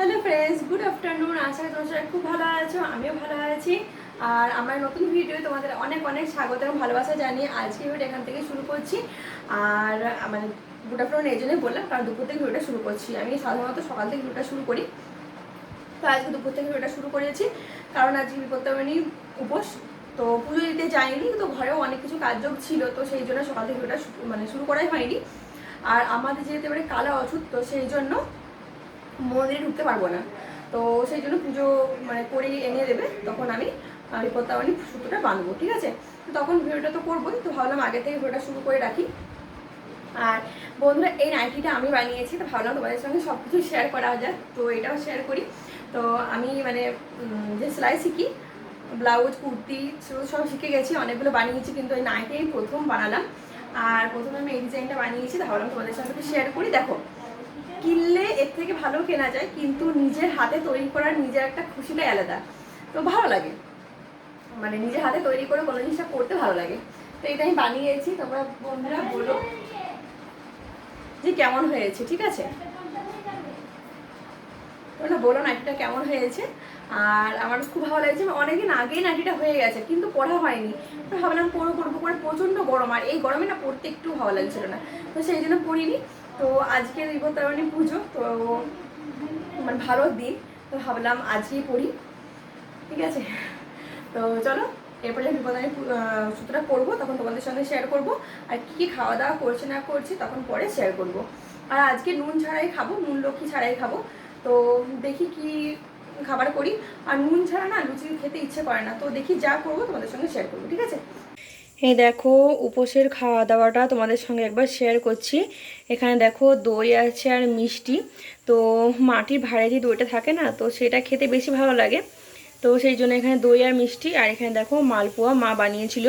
Hello friends good afternoon আশা করি তোমরা সবাই খুব ভালো আছো, আমিও ভালো আছি। আর আমার নতুন ভিডিও তোমাদের অনেক অনেক স্বাগত এবং ভালোবাসা জানিয়ে আজকে ভিডিও এখান থেকে শুরু করছি। আর মানে গুড আফটারনুন এই জন্যই বললাম, কারণ দুপুর থেকে ভিডিওটা শুরু করছি। আমি সাধারণত সকাল থেকে ভিডিওটা শুরু করি। তো আজকে দুপুর থেকে ভিডিওটা শুরু করেছি, কারণ আজকে বিপত্তামণি উপোস। তো পুজো দিতে যাইনি, তো ঘরেও অনেক কিছু কার্যক ছিল, তো সেই জন্য সকাল থেকে ভিডিওটা মানে শুরু করাই হয়নি। আর আমাদের যেহেতু এবারে কালা তো সেই জন্য মন্দিরে ঢুকতে পারব না। তো সেই জন্য পুজো মানে করে এনে দেবে। তখন আমি বিপত্তাবাণী সুতোটা বাঁধবো, ঠিক আছে? তো তখন ভিডিওটা তো করবোই। তো ভাবলাম আগে থেকে ভিডিওটা শুরু করে রাখি। আর বন্ধুরা, এই নাইটিটা আমি বানিয়েছি। তো ভাবলাম তোমাদের সঙ্গে সব কিছু শেয়ার করা যায় তো এটাও শেয়ার করি। তো আমি মানে যে সেলাই শিখি ব্লাউজ কুর্তি সব শিখে গেছি। অনেকগুলো বানিয়েছি, কিন্তু এই নাইটেই প্রথম বানালাম। আর প্রথমে আমি এই ডিজাইনটা বানিয়েছি। ভাবলাম তোমাদের সঙ্গে শেয়ার করি। দেখো কিনলে এর থেকে ভালো কেনা যায়, কিন্তু নিজের হাতে তৈরি করার নিজের একটা খুশিটাই আলাদা। তো ভালো লাগে। মানে নিজের হাতে তৈরি করে কোনো জিনিসটা করতে ভালো লাগে। তো এটা আমি বানিয়েছি, তোমরা বন্ধুরা বলো যে কেমন হয়েছে, ঠিক আছে? তোমরা বলো নাটিটা কেমন হয়েছে। আর আমার খুব ভালো লাগছে, অনেকদিন আগেই নাটিটা হয়ে গেছে, কিন্তু পড়া হয়নি। ভাবলাম পড়ো পড়ব করে প্রচণ্ড গরম, আর এই গরমে না পড়তে একটু ভালো লাগছিল না। তো সেই জন্য পড়িনি। তো আজকে বিপত্তারণী পুজো, তো মানে ভালো দিন, তো ভাবলাম আজকেই পড়ি, ঠিক আছে? তো চলো, এরপরে যখন বিপদানি সূত্রটা করব তখন তোমাদের সঙ্গে শেয়ার করব, আর কী কী খাওয়া দাওয়া করছে, না করছি, তখন পরে শেয়ার করব। আর আজকে নুন ছাড়াই খাব, নুন লক্ষ্মী ছাড়াই খাব, তো দেখি কি খাবার করি। আর নুন ছাড়া না লুচি খেতে ইচ্ছে করে না, তো দেখি যা করব তোমাদের সঙ্গে শেয়ার করব, ঠিক আছে? এই দেখো, উপোসের খাওয়া দাওয়াটা তোমাদের সঙ্গে একবার শেয়ার করছি। এখানে দেখো দই আছে আর মিষ্টি। তো মাটির ভাড়ে যে দইটা থাকে না, তো সেটা খেতে বেশি ভালো লাগে। তো সেই জন্য এখানে দই আর মিষ্টি, আর এখানে দেখো মালপোয়া মা বানিয়েছিল।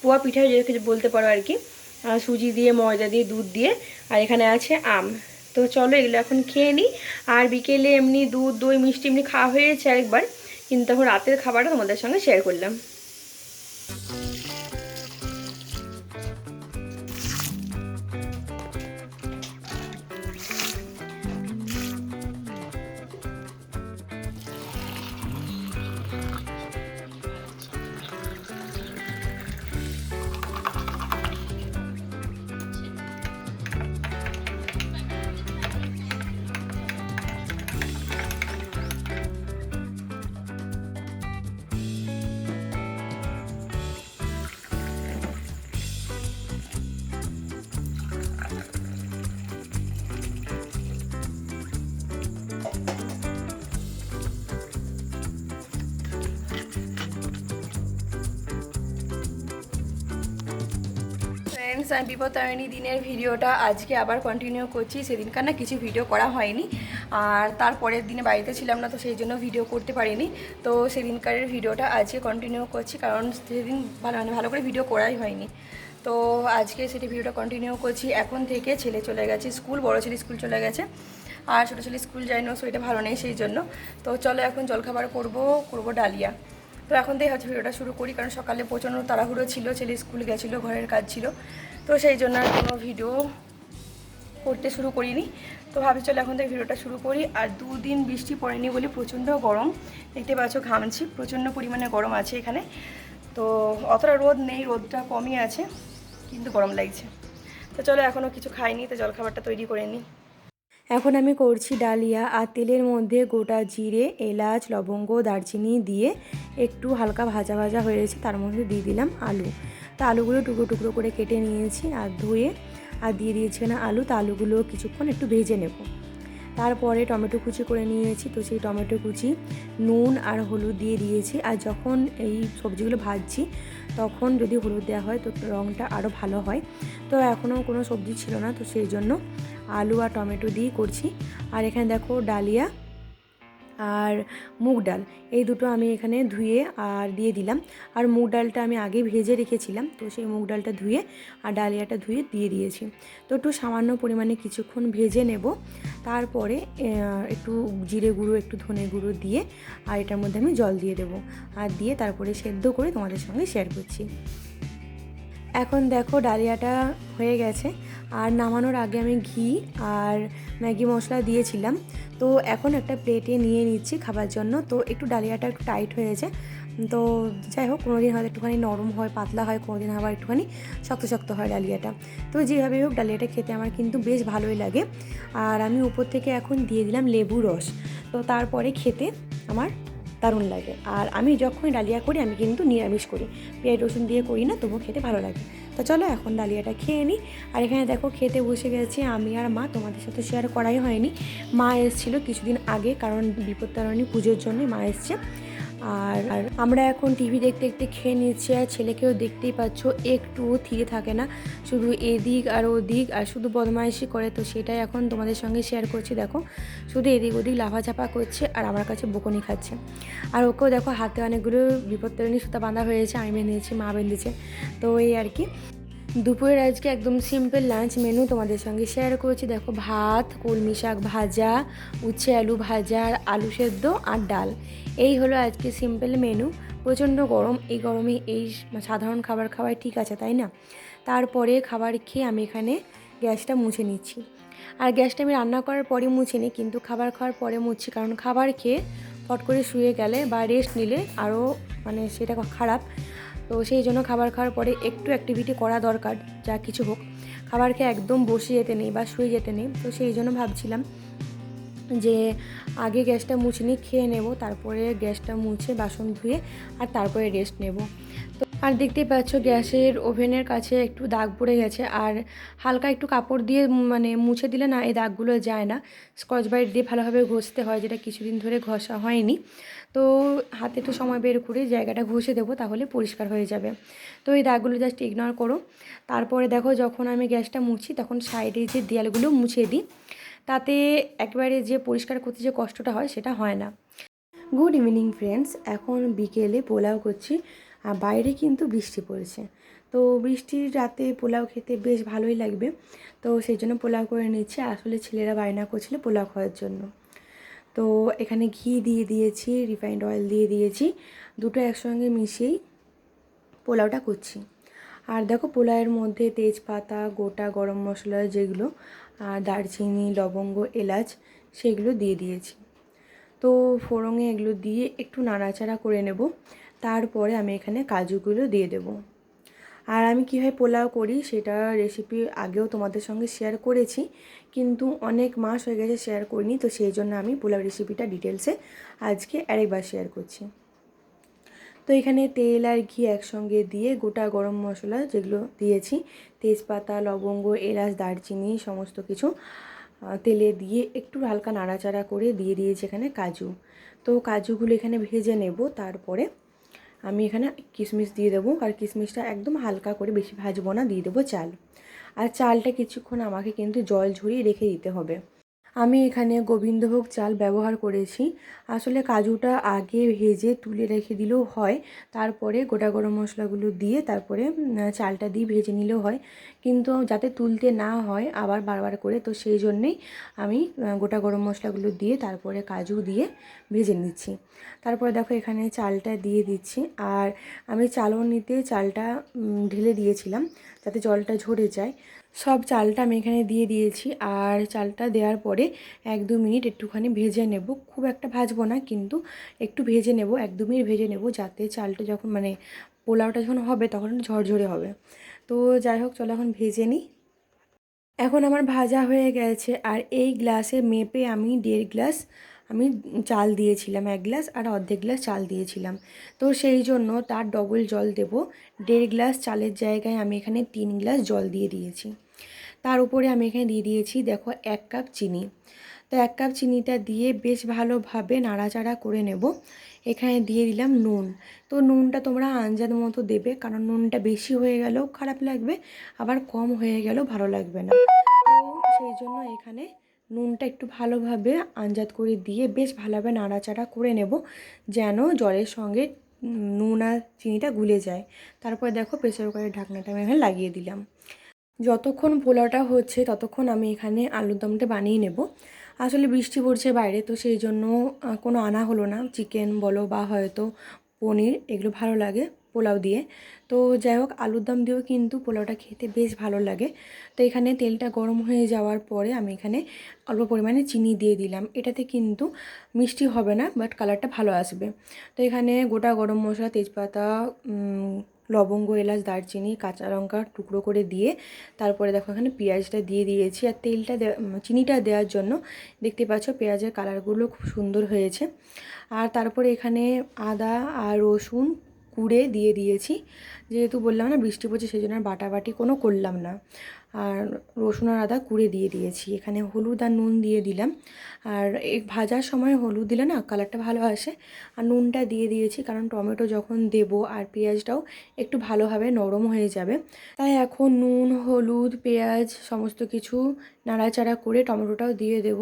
পোয়া পিঠা যেটাকে বলতে পারো আর কি। সুজি দিয়ে, ময়দা দিয়ে, দুধ দিয়ে, আর এখানে আছে আম। তো চলো এগুলো এখন খেয়ে নিই। আর বিকেলে এমনি দুধ, দই, মিষ্টি এমনি খাওয়া হয়েছে আরেকবার। কিন্তু তখন রাতের খাবারটা তোমাদের সঙ্গে শেয়ার করলাম। ফ্রেন্ডস আমি বিপত্তারিণী দিনের ভিডিওটা আজকে আবার কন্টিনিউ করছি। সেদিনকার না কিছু ভিডিও করা হয়নি। আর তারপরের দিনে বাড়িতে ছিলাম না, তো সেই জন্য ভিডিও করতে পারিনি। তো সেদিনকারের ভিডিওটা আজকে কন্টিনিউ করছি, কারণ সেদিন ভালো মানে ভালো করে ভিডিও করাই হয়নি। তো আজকে সেটি ভিডিওটা কন্টিনিউ করছি। এখন থেকে ছেলে চলে গেছে স্কুল, বড় ছেলে স্কুল চলে গেছে। আর ছোটো ছেলে স্কুল যায় না শরীরটা ভালো নেই, সেই জন্য। তো চলো এখন জলখাবার করব করব ডালিয়া। তো এখন থেকে হচ্ছে ভিডিওটা শুরু করি, কারণ সকালে প্রচণ্ড তাড়াহুড়ো ছিল, ছেলে স্কুল গেছিল, ঘরের কাজ ছিল। তো সেই জন্য আর কোনো ভিডিও করতে শুরু করিনি। তো ভাবি চলো এখন থেকে ভিডিওটা শুরু করি। আর দুদিন বৃষ্টি পড়েনি বলে প্রচণ্ড গরম। দেখতে পাচ্ছ ঘামছি, প্রচণ্ড পরিমাণে গরম আছে এখানে। তো অতটা রোদ নেই, রোদটা কমই আছে, কিন্তু গরম লাগছে। তো চলো এখনও কিছু খাইনি, তো জলখাবারটা তৈরি করে নিই। এখন আমি করছি ডালিয়া, আর তেলের মধ্যে গোটা জিরে, এলাচ, লবঙ্গ, দারচিনি দিয়ে একটু হালকা ভাজা ভাজা হয়েছে, তার মধ্যে দিয়ে দিলাম আলু। তো আলুগুলো টুকরো টুকরো করে কেটে নিয়েছি আর ধুয়ে, আর দিয়ে দিয়েছি না আলু, তো আলুগুলো কিছুক্ষণ একটু ভেজে নেব। তারপরে টমেটো কুচি করে নিয়েছি, তো সেই টমেটো কুচি নুন আর হলুদ দিয়ে দিয়েছি। আর যখন এই সবজিগুলো ভাজছি, তখন যদি হলুদ দেওয়া হয়, তো রঙটা আরও ভালো হয়। তো এখনও কোনো সবজি ছিল না, তো সেই জন্য আলু আর টমেটো দিয়েই করছি। আর এখানে দেখো ডালিয়া আর মুগ ডাল। এই দুটো আমি এখানে ধুয়ে আর দিয়ে দিলাম। আর মুগ ডালটা আমি আগে ভেজে রেখেছিলাম, তো সেই মুগ ডালটা ধুয়ে আর ডালিয়াটা ধুয়ে দিয়ে দিয়েছি। তো একটু সামান্য পরিমাণে কিছুক্ষণ ভেজে নেব। তারপরে একটু জিরে গুঁড়ো, একটু ধনে গুঁড়ো দিয়ে আর এটার মধ্যে আমি জল দিয়ে দেবো। আর দিয়ে তারপরে সেদ্ধ করে তোমাদের সঙ্গে শেয়ার করছি। এখন দেখো ডালিয়াটা হয়ে গেছে। আর নামানোর আগে আমি ঘি আর ম্যাগি মশলা দিয়েছিলাম। তো এখন একটা প্লেটে নিয়ে নিচ্ছি খাবার জন্য। তো একটু ডালিয়াটা একটু টাইট হয়েছে তো যাই হোক দিন হয়তো একটুখানি নরম হয়, পাতলা হয় দিন আবার একটুখানি শক্ত শক্ত হয় ডালিয়াটা। তো যেভাবে হোক ডালিয়াটা খেতে আমার কিন্তু বেশ ভালোই লাগে। আর আমি উপর থেকে এখন দিয়ে দিলাম লেবু রস। তো তারপরে খেতে আমার দারুণ লাগে। আর আমি যখন ডালিয়া করি, আমি কিন্তু নিরামিষ করি। পেঁয়াজ, রসুন দিয়ে করি না, তবুও খেতে ভালো লাগে। তো চলো এখন ডালিয়াটা খেয়ে নিই। আর এখানে দেখো খেতে বসে গেছি আমি আর মা, তোমাদের সাথে শেয়ার করাই হয়নি। মা এসেছিল কিছুদিন আগে, কারণ বিপত্তারণী পুজোর জন্য মা এসছে। আর আর আমরা এখন টিভি দেখতে দেখতে খেয়ে নিচ্ছি, আর ছেলেকেও দেখতেই পাচ্ছ, একটু থিরে থাকে না, শুধু এদিক আর ওদিক, আর শুধু বদমাইশি করে, তো সেটাই এখন তোমাদের সঙ্গে শেয়ার করছি, দেখো। শুধু এদিক ওদিক লাফাঝাপা করছে, আর আমার কাছে বকুনি খাচ্ছে। আর ওকেও দেখো, হাতে অনেকগুলো বিপত্তারণী সুতা বাঁধা হয়েছে আমি বেঁধেছি মা বেঁধেছে, তো এই আর কি। দুপুরের আজকে একদম সিম্পল লাঞ্চ মেনু তোমাদের সঙ্গে শেয়ার করেছি। দেখো ভাত, কলমি শাক ভাজা, উচ্ছে আলু ভাজা, আর আলু সেদ্ধ আর ডাল। এই হলো আজকে সিম্পল মেনু প্রচণ্ড গরম। এই গরমে এই সাধারণ খাবার খাওয়াই ঠিক আছে, তাই না? তারপরে খাবার খেয়ে আমি এখানে গ্যাসটা মুছে নিচ্ছি। আর গ্যাসটা আমি রান্না করার পরে মুছে নিই কিন্তু খাবার খাওয়ার পরে মুছছি। কারণ খাবার খেয়ে ফট করে শুয়ে গেলে বা রেস্ট নিলে আরও মানে সেটা খারাপ। তো সেই জন্য খাবার খাওয়ার পরে একটু অ্যাক্টিভিটি করা দরকার, যা কিছু হোক। খাবার খেয়ে একদম বসে যেতে নেই বা শুয়ে যেতে নেই। তো সেই জন্য ভাবছিলাম যে আগে গ্যাসটা মুছে নিয়ে খেয়ে নেব, তারপরে গ্যাসটা মুছে বাসন ধুয়ে আর তারপরে রেস্ট নেব। তো আর দেখতেই পাচ্ছ গ্যাসের ওভেনের কাছে একটু দাগ পড়ে গেছে, আর হালকা একটু কাপড় দিয়ে মানে মুছে দিলে না এই দাগগুলো যায় না। স্কচ ব্রাইট দিয়ে ভালোভাবে ঘষতে হয়, যেটা কিছুদিন ধরে ঘষা হয়নি। তো হাতে একটু সময় বের করে জায়গাটা ঘষে দেবো, তাহলে পরিষ্কার হয়ে যাবে। তো এই দাগগুলো জাস্ট ইগনোর করো। তারপরে দেখো যখন আমি গ্যাসটা মুছি, তখন সাইডে যে দেয়ালগুলো মুছে দিই, তাতে একবারে যে পরিষ্কার করতে যে কষ্টটা হয়, সেটা হয় না। গুড ইভিনিং ফ্রেন্ডস এখন বিকেলে পোলাও করছি, আর বাইরে কিন্তু বৃষ্টি পড়েছে। তো বৃষ্টির রাতে পোলাও খেতে বেশ ভালোই লাগবে। তো সেই জন্য পোলাও করে নিচ্ছি। আসলে ছেলেরা বায়না করছিল পোলাও খাওয়ার জন্য। তো এখানে ঘি দিয়ে দিয়েছি রিফাইন্ড অয়েল দিয়ে দিয়েছি, দুটো একসঙ্গে মিশিয়েই পোলাওটা করছি। আর দেখো পোলাওয়ের মধ্যে তেজপাতা, গোটা গরম মশলা যেগুলো, আর দারচিনি, লবঙ্গ, এলাচ, সেগুলো দিয়ে দিয়েছি। তো ফোড়ঙে এগুলো দিয়ে একটু নাড়াচাড়া করে নেব, তারপরে আমি এখানে কাজুগুলো দিয়ে দেব। আর আমি কীভাবে পোলাও করি সেটা রেসিপি আগেও তোমাদের সঙ্গে শেয়ার করেছি কিন্তু অনেক মাস হয়ে গেছে শেয়ার করিনি, তো সেই জন্য আমি পোলাও রেসিপিটা ডিটেলসে আজকে আরেকবার শেয়ার করছি। তো এখানে তেল আর ঘি একসঙ্গে দিয়ে গোটা গরম মশলা যেগুলো দিয়েছি, তেজপাতা, লবঙ্গ, এলাচ, দারচিনি সমস্ত কিছু তেলে দিয়ে একটু হালকা নাড়াচাড়া করে দিয়ে দিয়েছি এখানে কাজু। তো কাজুগুলো এখানে ভেজে নেব, তারপরে আমি এখানে কিশমিশ দিয়ে দেবো, আর কিশমিশটা একদম হালকা করে, বেশি ভাজবো না, দিয়ে দেবো চাল। আর চালটা কিছুক্ষণ আমাকে কিন্তু জল ঝরিয়ে রেখে দিতে হবে। আমি এখানে গোবিন্দভোগ চাল ব্যবহার করেছি। আসলে কাজুটা আগে ভেজে তুলে রেখে দিলেও হয়, তারপরে গোটা গরম মশলাগুলো দিয়ে তারপরে চালটা দিয়ে ভেজে নিলেও হয়। কিন্তু যাতে তুলতে না হয় আবার বারবার করে, তো সেই জন্যেই আমি গোটা গরম মশলাগুলো দিয়ে তারপরে কাজু দিয়ে ভেজে নিচ্ছি। তারপরে দেখো এখানে চালটা দিয়ে দিচ্ছি। আর আমি চালনিতে চালটা ঢেলে দিয়েছিলাম যাতে জলটা ঝরে যায়। সব চালটা আমি এখানে দিয়ে দিয়েছি আর চালটা দেওয়ার পরে এক দু মিনিট একটুখানি ভেজে নেব। খুব একটা ভাজবো না, কিন্তু একটু ভেজে নেব, এক দু মিনিট ভেজে নেব যাতে চালটা যখন মানে পোলাওটা যখন হবে তখন ঝরঝরে হবে। তো যাই হোক, চলো এখন ভেজে নিই। এখন আমার ভাজা হয়ে গেছে আর এই গ্লাসে মেপে আমি দেড় গ্লাস আমি চাল দিয়েছিলাম, এক গ্লাস আর অর্ধেক গ্লাস চাল দিয়েছিলাম। তো সেই জন্য তার ডবল জল দেব। দেড় গ্লাস চালের জায়গায় আমি এখানে তিন গ্লাস জল দিয়ে দিয়েছি। তার উপরে আমি এখানে দিয়ে দিয়েছি, দেখো, এক কাপ চিনি। তো এক কাপ চিনিটা দিয়ে বেশ ভালোভাবে নাড়াচাড়া করে নেব। এখানে দিয়ে দিলাম নুন। তো নুনটা তোমরা আঞ্জাদ মতো দেবে, কারণ নুনটা বেশি হয়ে গেলেও খারাপ লাগবে, আবার কম হয়ে গেলেও ভালো লাগবে না। তো সেই জন্য এখানে নুনটা একটু ভালোভাবে আঞ্জাত করে দিয়ে বেশ ভালোভাবে নাড়াচাড়া করে নেব, যেন জলের সঙ্গে নুন আর চিনিটা গুলে যায়। তারপর দেখো প্রেসার কুকারের ঢাকনাটা আমি এখানে লাগিয়ে দিলাম। যতক্ষণ পোলাওটা হচ্ছে ততক্ষণ আমি এখানে আলুর দমটা বানিয়ে নেব। আসলে বৃষ্টি পড়ছে বাইরে, তো সেই জন্য কোনো আনা হলো না। চিকেন বলো বা হয়তো পনির, এগুলো ভালো লাগে পোলাও দিয়ে। তো যাই হোক, আলুর দম দিয়েও কিন্তু পোলাওটা খেতে বেশ ভালো লাগে। তো এখানে তেলটা গরম হয়ে যাওয়ার পরে আমি এখানে অল্প পরিমাণে চিনি দিয়ে দিলাম। এটাতে কিন্তু মিষ্টি হবে না, বাট কালারটা ভালো আসবে। তো এখানে গোটা গরম মশলা, তেজপাতা লবঙ্গ, এলাচ, দারচিনি, কাঁচা লঙ্কা টুকরো করে দিয়ে তারপরে দেখো এখানে পেঁয়াজটা দিয়ে দিয়েছি। আর তেলটা চিনিটা দেওয়ার জন্য দেখতে পাচ্ছ পেঁয়াজের কালারগুলো খুব সুন্দর হয়েছে। আর তারপরে এখানে আদা আর রসুন কুড়ে দিয়ে দিয়েছি। যেহেতু বললাম না বৃষ্টি পড়ছে সেই জন্য আর বাটাবাটি কোনো করলাম না। আর রসুন আর আদা কুড়ে দিয়ে দিয়েছি। এখানে হলুদ আর নুন দিয়ে দিলাম। আর এই ভাজার সময় হলুদ দিলে না কালারটা ভালো আসে। আর নুনটা দিয়ে দিয়েছি কারণ টমেটো যখন দেব আর পেঁয়াজটাও একটু ভালোভাবে নরম হয়ে যাবে। তাই এখন নুন, হলুদ, পেঁয়াজ সমস্ত কিছু নাড়াচাড়া করে টমেটোটাও দিয়ে দেব।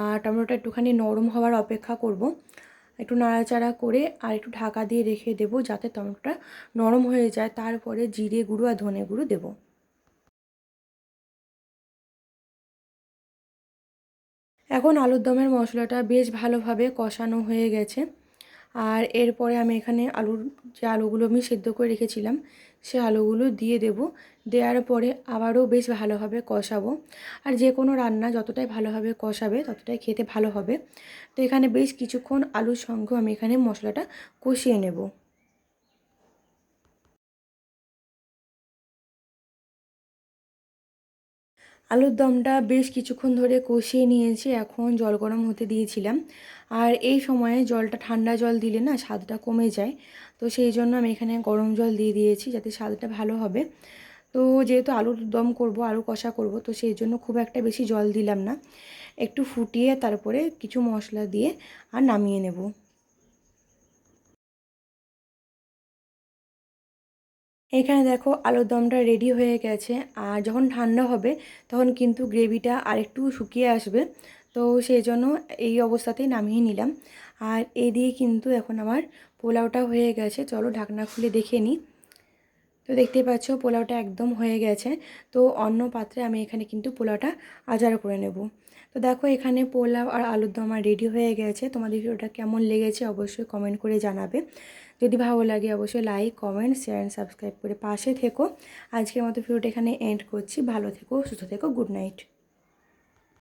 আর টমেটোটা একটুখানি নরম হওয়ার অপেক্ষা করব। একটু নাড়াচাড়া করে আর একটু ঢাকা দিয়ে রেখে দেবো যাতে টমেটোটা নরম হয়ে যায়। তারপরে জিরে গুঁড়ো আর ধনে গুঁড়ো দেবো। এখন আলুর দমের মশলাটা বেশ ভালোভাবে কষানো হয়ে গেছে। আর এরপরে আমি এখানে আলুর যে আলুগুলো আমি সেদ্ধ করে রেখেছিলাম, সে আলুগুলো দিয়ে দেব। দেওয়ার পরে আবারও বেশ ভালোভাবে কষাবো। আর যে কোনো রান্না যতটাই ভালোভাবে কষাবে, ততটাই খেতে ভালো হবে। তো এখানে বেশ কিছুক্ষণ আলুর সঙ্গেও আমি এখানে মশলাটা কষিয়ে নেব। আলুর দমটা বেশ কিছুক্ষণ ধরে কষিয়ে নিয়েছি, এখন জল গরম হতে দিয়েছিলাম। আর এই সময়ে জলটা ঠান্ডা জল দিলে না স্বাদটা কমে যায়। তো সেই জন্য আমি এখানে গরম জল দিয়ে দিয়েছি যাতে স্বাদটা ভালো হবে। তো যেহেতু আলুর দম করব, আলু কষা করব, তো সেই জন্য খুব একটা বেশি জল দিলাম না। একটু ফুটিয়ে তারপরে কিছু মশলা দিয়ে আর নামিয়ে নেব। এখানে দেখো আলুর দমটা রেডি হয়ে গেছে। আর যখন ঠান্ডা হবে, তখন কিন্তু গ্রেভিটা আরেকটু শুকিয়ে আসবে। তো সেই জন্য এই অবস্থাতেই নামিয়ে নিলাম। আর এই দিয়ে কিন্তু এখন আমার পোলাওটা হয়ে গেছে। চলো ঢাকনা খুলে দেখে নিই। তো দেখতেই পাচ্ছ, পোলাওটা একদম হয়ে গেছে। তো অন্য পাত্রে আমি এখানে কিন্তু পোলাওটা আজার করে নেব। তো দেখো এখানে পোলাও আর আলুর দম আমার রেডি হয়ে গেছে। তোমাদের ভিডিওটা কেমন লেগেছে অবশ্যই কমেন্ট করে জানাবে। যদি ভালো লাগে অবশ্যই like comment share and subscribe করে পাশে থেকো। আজকের মতো ভিডিওটা এখানে এন্ড করছি। ভালো থেকো, সুস্থ থেকো গুড নাইট